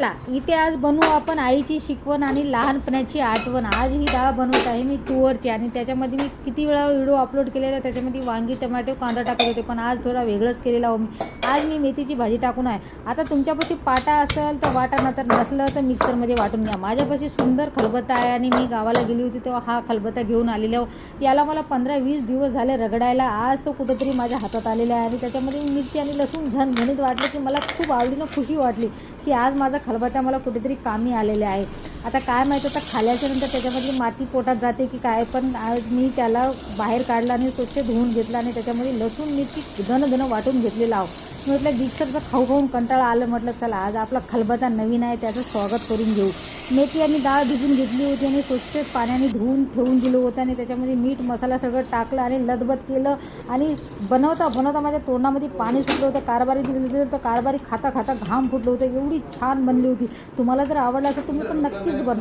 इथे आज बनवू आपण आईची शिकवण आणि लहानपणाची आठवण. आज ही डाळ बनवत आहे मी तुवरची आणि त्याच्यामध्ये मी किती वेळा व्हिडिओ अपलोड केलेला आहे त्याच्यामध्ये वांगी टमाटे कांदा टाकत होते पण आज थोडा वेगळंच केलेला हो मी. आज मी मेथीची भाजी टाकून आहे. आता तुमच्यापाशी पाटा असेल तर वाटा नंतर नसलं तर मिक्सरमध्ये वाटून घ्या. माझ्यापाशी सुंदर खलबत्ता आहे आणि मी गावाला गेली होती तेव्हा हा खलबत्ता घेऊन आलेला हो याला मला पंधरा वीस दिवस झाले रगडायला. आज तो कुठंतरी माझ्या हातात आलेला आहे आणि त्याच्यामध्ये मिरची आणि लसूण झणझणीत वाटलं की मला खूप आवडीनं खुशी वाटली की आज माझा खलबत्ता मला कुठेतरी कामी आलेल्या आहे आता काय माहीत आता खाल्याच्या नंतर त्याच्यामधली माती पोटात जाते की काय पण आज मी त्याला बाहेर काढला आणि स्वच्छ धुवून घेतला आणि त्याच्यामध्ये लसूण मिरची धन धन वाटून घेतलेला आहो. मी म्हटलं मिक्सरचं खाऊ खाऊन कंटाळा आलं. म्हटलं चला आज आपला खलबत्ता नवीन आहे त्याचं स्वागत करून घेऊ. मेथी आणि डाळ भिजून घेतली होती आणि स्वच्छ पाण्याने धुवून ठेवून दिलं होतं आणि त्याच्यामध्ये मीठ मसाला सगळं टाकलं आणि लदबद केलं. आणि बनवता बनवता माझ्या तोंडामध्ये पाणी सुटलं होतं कारभारी दिलं होतं तर कारभारी खाता खाता घाम फुटलं होतं. एवढी छान बनली होती. तुम्हाला जर आवडलं असेल तुम्ही पण नक्कीच बनवा.